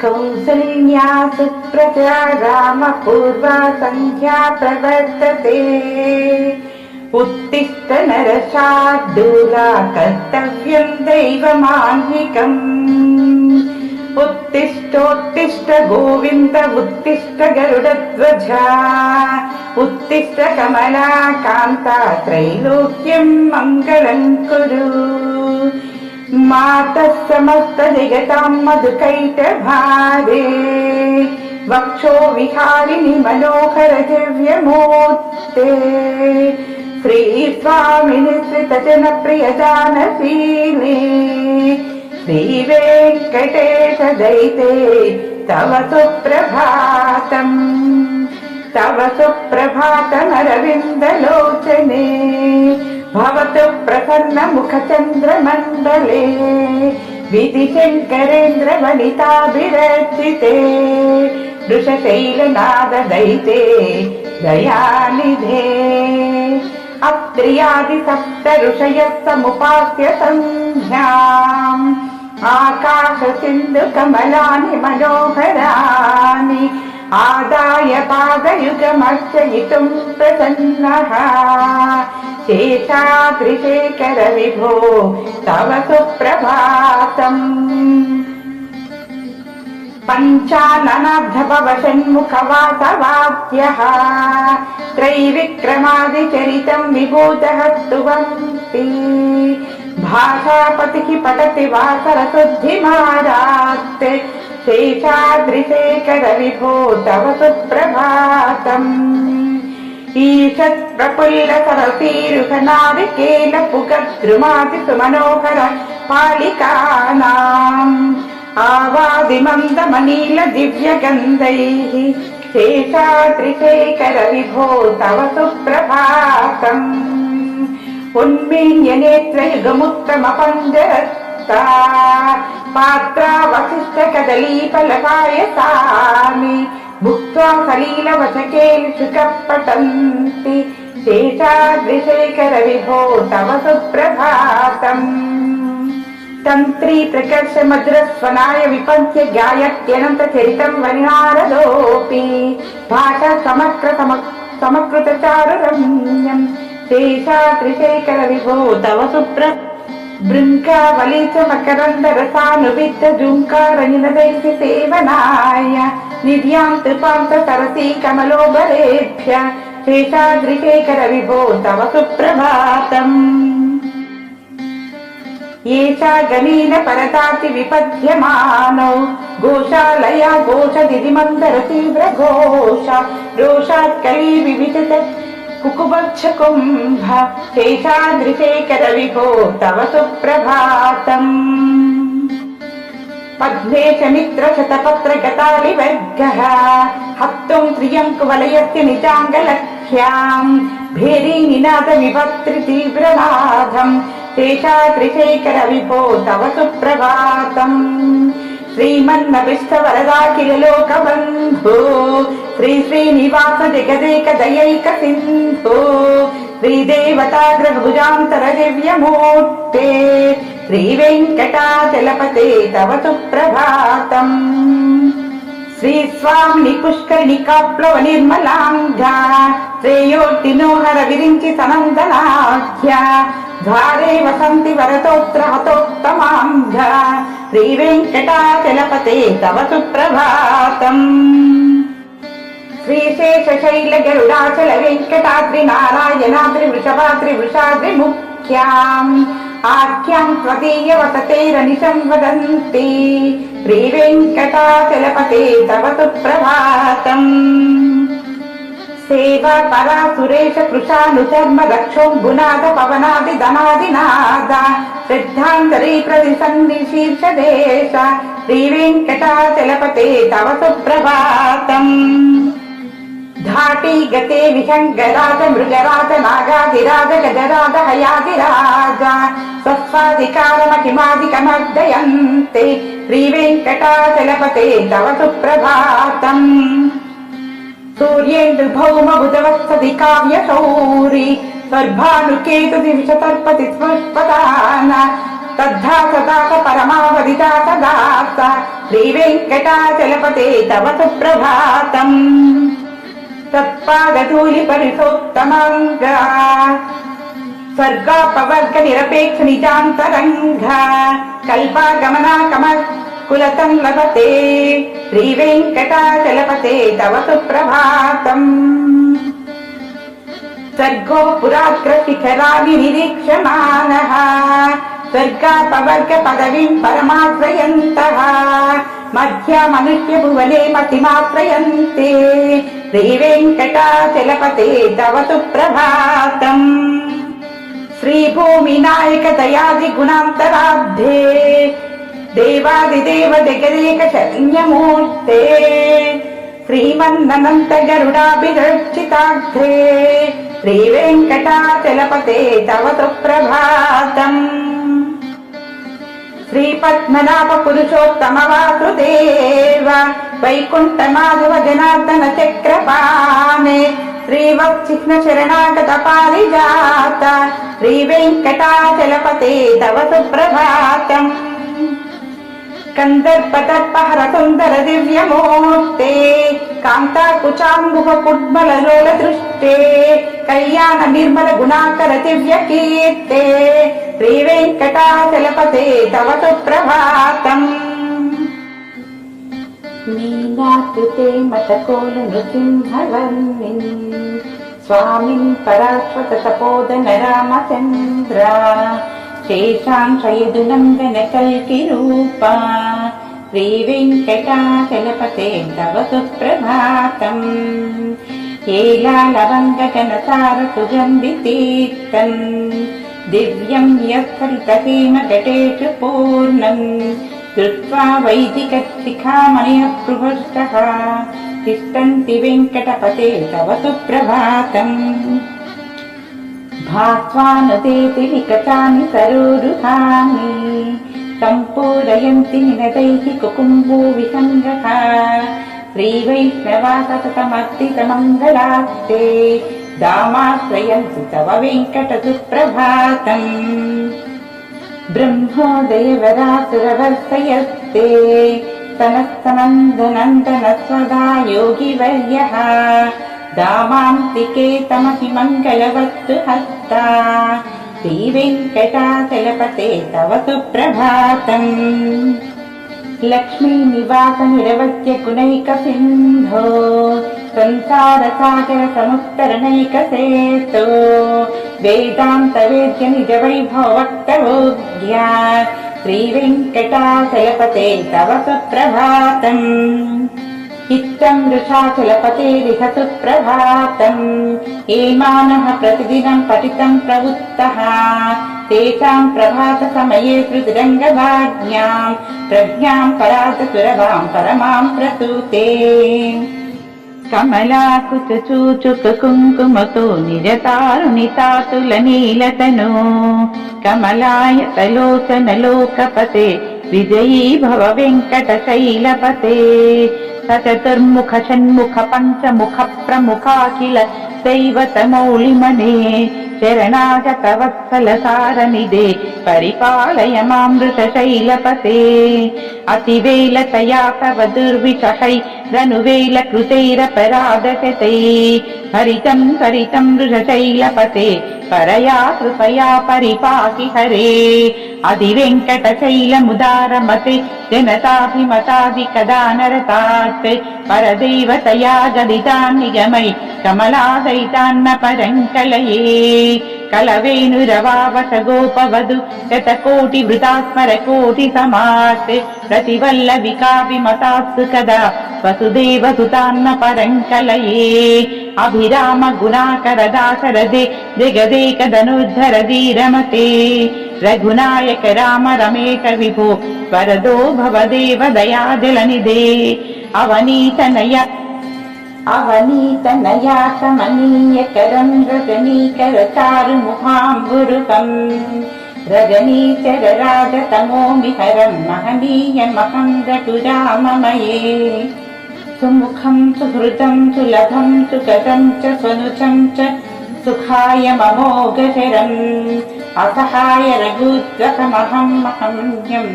कौसल्या सुप्रजा रामपूर्वा सन्ध्या प्रवर्तते उत्तिष्ठ नरशार्दूला कर्तव्यम् दैवमाह्निकम् उत्तिष्ठोत्तिष्ठ गोविन्द उत्तिष्ठ गरुडध्वजा उत्तिष्ठ कमला कान्ता त्रैलोक्यम् मङ्गलम् कुरु मातः समस्तजगताम् मधुकैटभारे वक्षो विहारिणि मनोहर दिव्यमूर्ते श्रीस्वामिनि श्रितजनप्रियजानशीले श्रीवेङ्कटेश दैते तव सुप्रभातम् तव सुप्रभातमरविन्दलोचने भवतु प्रसन्नमुखचन्द्रमण्डले विधिशङ्करेन्द्रवनिताभिरचिते वृषशैलनाददैते दयानिधे अत्र्यादिसप्त ऋषयः समुपास्य सन्ध्याम् आकाशसिन्धुकमलानि मनोहराणि आदाय पादयुगमर्चयितुम् प्रसन्नः शेषाद्रिशेखर विभो तव सुप्रभातम् पञ्चाननार्धपवषण्मुखवासवाद्यः त्रैविक्रमादिचरितम् विभूतः स्तुवन्ति भाषापतिः पठति वासरशुद्धिमारात् शेषाद्रिशेखर विभो तव सुप्रभातम् ఈషత్ ప్రఫుల్ల సరసీరుహనాదికేన పుగద్రుమాది సుమనోహర పాళికానాం ఆవాదిమందమనీల దివ్యగంధైః శేషాద్రిశేఖర విభో తవ సుప్రభాతం ఉన్మీన్య నేత్రయుగముత్తమ పంజరత్తా పాత్రావశిష్ట కదలీపలకాయ సామి భుక్త్వా సలీలవచకేలికపటంతి శేషాద్రిశేఖర విభో తవ సుప్రభాతం తంత్రీ ప్రకర్ష మధురస్వనాయ విపంచ గాయత్యనంత చరితం వనిహారదోపి భాష సమగ్ర సమ సమకృత చారురమ్యం శేషాద్రిశేఖర విభో తవ సుప్ర బృంకావలీచ మకరంద రసానువిద్ద జుంకార నినదైసి సేవనాయ. निध्यां कृपान्त सरसी कमलोबरेभ्य शेषाद्रिशेखर विभो तव सुप्रभातम् एषा गणीन परताति विपद्यमानौ गोशालया घोषदिदिमन्दर तीव्र घोष रोषात् कली विविचत कुकुबच्छकुम्भ शेषाद्रिशेखर विभो तव सुप्रभातम् पद्मे च मित्र शतपत्र गतालिवर्गः हप्तुम् त्रियङ्कुवलयस्य निजाङ्गलक्ष्याम् भेरी निनाद विभक्तृ तीव्रनाथम् शेषाद्रिशेखर विभो तव सुप्रभातम् श्रीमन्नभिष्टवरदाखिल लोकबन्धो श्री श्रीनिवास जगदेक दयैक सिन्धो श्रीदेवताग्रभुजान्तर दिव्यमूर्ते श्रीवेङ्कटाचलपते तव सुप्रभातम् श्रीस्वामिनि पुष्करिणिकाप्लव निर्मलाङ्गा श्रेयोर्तिनोहर विरिञ्चि सनन्दनाख्या द्वारे वसन्ति वरतोत्र हतोत्तमाङ्गा श्रीवेङ्कटाचलपते तव सुप्रभातम् श्रीशेषशैल गरुडाचल वेङ्कटाद्रि नारायणाद्रि वृषभाद्रि वृषाद्रि मुख्याम् आख्याम् त्वदीय वसतेरनिशम् वदन्ति श्रीवेङ्कटाचलपते तव सुप्रभातम् सेवा परा सुरेश कृशानुचर्म रक्षोऽम्बुनाद पवनादि धनादिनाद श्रद्धान्तरी प्रतिसन्धि शीर्षदेश श्रीवेङ्कटाचलपते तव सुप्रभातम् గౌరీ గతే విహంగరాజ మృగరాజ నాగాదిరాజ గజరాజ హయాదిరాజ సత్వాధికారమహిమాధికమర్దయంతే శ్రీవేంకటాచలపతే తవ సుప్రభాతం సూర్యేంద్ర భౌమ బుధవత్సది కావ్య సౌరి స్వర్భానుకేతుది విషతర్పతి స్పృష్పదాన తద్ధా సదాత పరమావధి దాత దాత శ్రీవేంకటాచలపతే తవ సుప్రభాతం తత్పాదధూలి పరిసోత్తమంగా స్వర్గాపవర్గ నిరపేక్ష నిజాంతరంగ. కల్పాగమనాకమ కులతం లభతే. శ్రీ వెంకటాచలపతే తవ సుప్రభాతం. స్వర్గో పురాగ్ర పురాగ్రశిఖరాది నిరీక్షమానः. స్వర్గాపవర్గ పదవిం పరమాశ్రయంత. మధ్య మనుష్య భువనే మతిమాశ్రయంతే. శ్రీ వెంకటాచలపతే తవ సుప్రభాతం. శ్రీభూమి నాయక దయాది గుణాంతరాబ్ధే. దేవాదిదేవ జగదేక శరణ్యమూర్తే. శ్రీమన్ననంత గరుడాభిరక్షితాగ్రే శ్రీ వెంకటాచలపతే ప్రభాతం సుప్రభాతం శ్రీ పద్మనాభ పురుషోత్తమ వైకుంఠ మాధవ జనార్దన చక్రపాణే శ్రీవత్సిహ్న శరణాగత పారిజాత శ్రీ వెంకటాచలపతే తవ సుప్రభాతం కందర్పదర్పహర సుందర దివ్యమూర్తే కాంతాకుచాంబుకుడ్బలలోల దృష్టే కళ్యాణ నిర్మల గుణాకరతి వ్యకీర్తే శ్రీ వెంకటాచలపతే తవతు ప్రభాతం నీలాకృతే మతకోల నృసింహవర్ణిని స్వామిన్ పరాశ్వత తపోదన రామచంద్ర శేషాంశయదునందన కల్కి రూపా श्रीवेङ्कटाचलपते तव सुप्रभातम् हेलालवङ्गजनतारसुगन्धितीर्थम् दिव्यं यत्करितहेमघटेषु पूर्णम् कृत्वा वैदिकशिखामयप्रभृष्टः तिष्ठन्ति वेङ्कटपते तव सुप्रभातम् भास्वानुदेति विकटानि सरोरुहानि सम्पूरयन्ति निनदैः कुकुम्भो विसङ्गः श्रीवैष्णवासतमस्तितमङ्गलास्ते दामाश्रयन्ति तव वेङ्कटसुप्रभातम्। ब्रह्मोदयवरासुरवर्तयस्ते तनस्तनन्दनन्दनस्वदा योगिवर्यः दामान्तिके दामान्तिकेतमपि मङ्गलवत्तु हस्ता శ్రీವೆಂಕಟಾಚಲಪತೆ ತವ ಸುಪ್ರಭಾತಂ లక్ష్మీ నివాస నిరవస్య గుణైక సింధో సంసార సాగర సముత్తరణైక సేతో వేదాంత వేద్య నిజ వైభవక్తరోగ్యా శ్రీ వెంకటాచలపతే తవ సుప్రభాతం. इत्थं वृषाचलपतेरिह सुप्रभातम् एमानः प्रतिदिनं पठितं प्रवृत्तः तेषां प्रभातसमये हृदृङ्गभाज्ञां प्रज्ञां परातसुरभां परमां प्रसूते కమలాకుచూచుక కుంకుమతో నిజతారుణితాతుల నీలతను కమలాయతలోచన లోకపతే విజయీ భవ వెంకట శైలపతే సచతుర్ముఖ షణ్ముఖ పంచముఖ ప్రముఖాఖిల దైవత మౌళిమనే శరణాగత వత్సల సారనిదే పరిపాలయ మామృత శైలపతే అతివేలతయా తవ దుర్విషహై రనువేల కృతైరపరాధశతై హరితం హరితం వృషశైలపతే పరయా కృపయా పరిపాకి హరే అది వెంకట శైలముదారమతే జనతాభిమతాది కదా నరతాత్ పరదేవతయా గదితాన్ నిగమై కమలాదైతాన్న పరంకలయే अभिराम गुणाकर गुणाकरदासरदे जगदेकदनुर्धरदी धीरमते रघुनायक राम रमेकविभो वरदो भवदेव दयादिदे अवनीतनय अवनीतनया समनीयकरम् रजनीकरचारु मुहाम्बुरुकम् रजनीचरराजतमोमिहरम् महनीय महन्द तु राममये। सुमुखं सुहृतं सुलभं सुगतं च स्वनुचं च सुखाय ममोगचरम् असहाय रघुद्गतमहम् अहम्यम्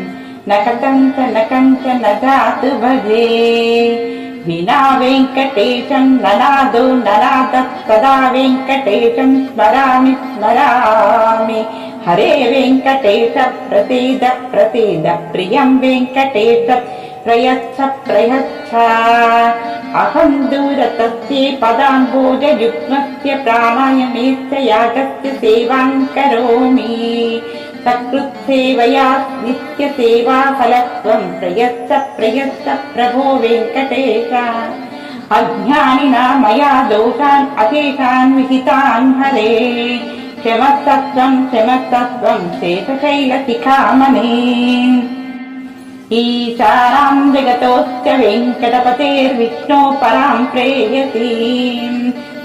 न कथं च न कञ्चन जातु भजे विना वेङ्कटेशं ननादौ ननादः सदा वेङ्कटेशं स्मरामि स्मरामि हरे वेङ्कटेश प्रसीद प्रसीद प्रियं वेङ्कटेश प्रयच्छ प्रयच्छ अहं दूरतस्ये पदाम्बोजयुग्मस्य प्राणायमेश्च यागस्य सेवां करोमि सकृत्सेवया नित्यसेवाफलत्वं प्रयच्छ प्रयच्छ प्रभो वेङ्कटेश अज्ञानिना मया दोषान् अशेषान् विहितान् हरे क्षमस्तत्त्वं क्षमस्तत्त्वं शेषशैलशिखामणे ईशारां जगतोऽस्य वेङ्कटपतेर्विष्णो परां प्रेयसीम्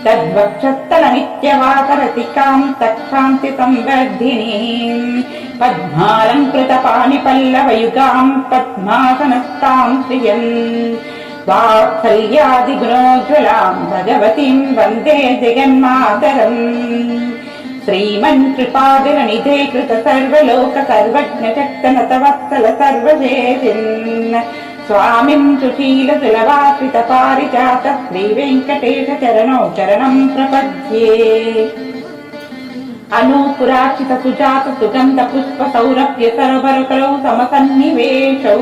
तद्वक्षस्थलनित्यवासरसिकां तक्षान्ति संवर्धिनीम् पद्मालङ्कृतपाणिपल्लवयुगां पद्मासनस्तां श्रियम् वात्सल्यादिगुणोज्ज्वलां भगवतीं वन्दे जगन्मातरम् శ్రీమన్ కృపాదిన నిధే కృత సర్వలోక సర్వజ్ఞ చక్తన తవత్సల సర్వజేజిన్ స్వామిం సుశీల సులవాసిత పారిజాత శ్రీ వెంకటేశ చరణో చరణం ప్రపద్యే. అనూపురాచిత సుజాత సుగంధ పుష్ప సౌరభ్య సరవరకరౌ సమసన్నివేశౌ.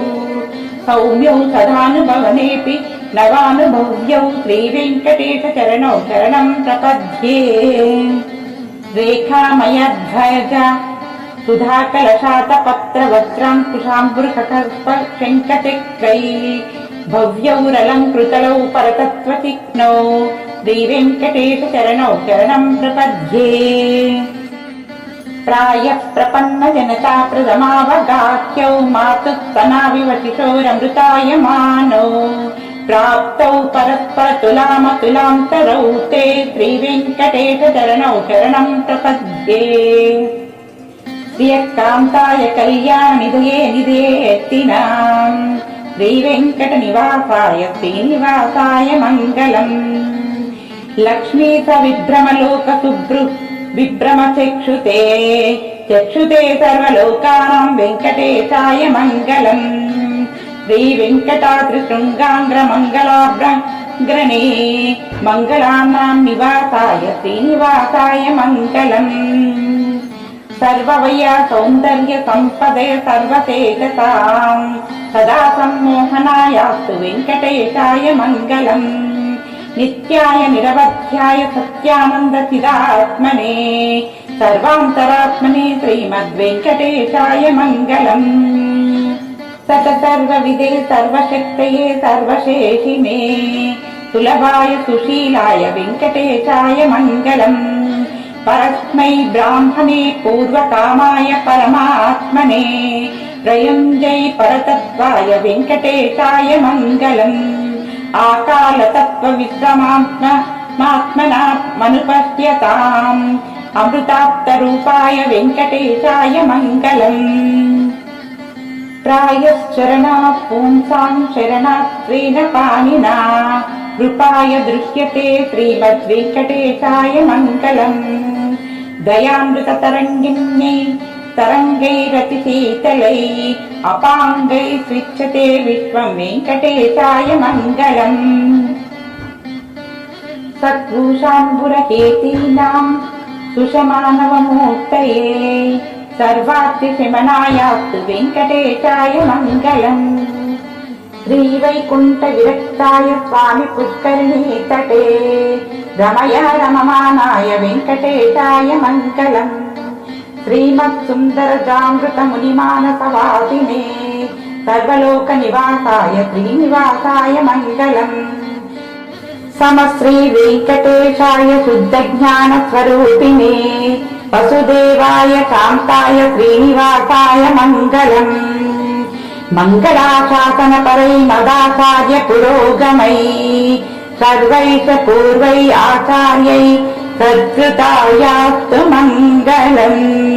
సౌమ్యౌ సదానుభవనేపి నవానుభవ్యౌ శ్రీవేంకటేశ చరణౌ చరణం ప్రపద్యే. रेखामयध्वज सुधाकलशातपत्रवज्राङ्कुशाम्बुर्कल्प शङ्कचक्रै भव्यौरलङ्कृतलौ परतत्त्वचिह्नौ श्रीवेङ्कटेशचरणौ चरणम् प्रपद्ये प्रायः प्रपन्नजनता प्रथमावगाह्यौ मातुः सनाविवशिशोरमृतायमानौ प्राप्तौ परस्परतुलामतुलान्तरौ ते श्रीवेङ्कटेशचरणौ चरणम् प्रपद्ये प्रियकान्ताय कल्याणनिधये निधेत्तिनाम् श्रीवेङ्कटनिवासाय श्रीनिवासाय मङ्गलम् लक्ष्मी स विभ्रमलोकसुभृ विभ्रमचक्षुते चक्षुते सर्वलोकानाम् वेङ्कटेशाय मङ्गलम् శ్రీ వెంకటాద్రి శృంగాంగ్ర మంగళాభ్ర గ్రణే మంగళానాం నివాసాయ శ్రీనివాసాయ మంగళం. సర్వయ సౌందర్య సంపదే సర్వతేజసాం. సదా సమ్మోహనాయాస్తు వెంకటేశాయ మంగళం. నిత్యాయ నిరవధ్యాయ సత్యానంద చిరాత్మనే సర్వాంతరాత్మనే శ్రీమద్వెంకటేశాయ మంగళం. సకసర్వవిదే సర్వశక్తయే సర్వశేషినే సులభాయ సుశీలాయ వెంకటేశాయ మంగళం. పరస్మై బ్రాహ్మణే పూర్వకామాయ పరమాత్మనే. ప్రయుంజై పరతత్వాయ వెంకటేశాయ మంగళం. ఆకాలతత్వవిశ్రమాత్మనా మనుపశ్యతాం అమృతాప్తరూపాయ వెంకటేశాయ మంగళం. प्रायश्चरणात् पुंसाम् शरणात्वेन पाणिना कृपाय दृश्यते श्रीमद्वेङ्कटेशाय मङ्गलम् दयामृततरङ्गिन्यै तरङ्गैरतिशीतलै अपाङ्गै स्विच्छते विश्वम् वेङ्कटेशाय मङ्गलम् सत्भूषाम्बुरहेतीनाम् सुषमानवमूर्तये సర్వాతి శమనాయాత్తు వెంకటేశాయ మంగళం. శ్రీ వైకుంఠ విరక్తాయ స్వామి పుష్కరిణీ తటే. రమయ రమమానాయ వెంకటేశాయ మంగళం. శ్రీమత్ సుందరజామృత మునిమానసవాసినే సర్వలోక నివాసాయ శ్రీనివాసాయ మంగళం. సమశ్రీ వెంకటేశాయ శుద్ధ జ్ఞాన స్వరూపిణే వసుదేవాయ శాంతాయ శ్రీనివాసాయ మంగళం. మంగళాశాసన పరై మదాచార్య పురోగమై. సర్వైష పూర్వై ఆచార్యై సత్కృతాయాస్తు మంగళం.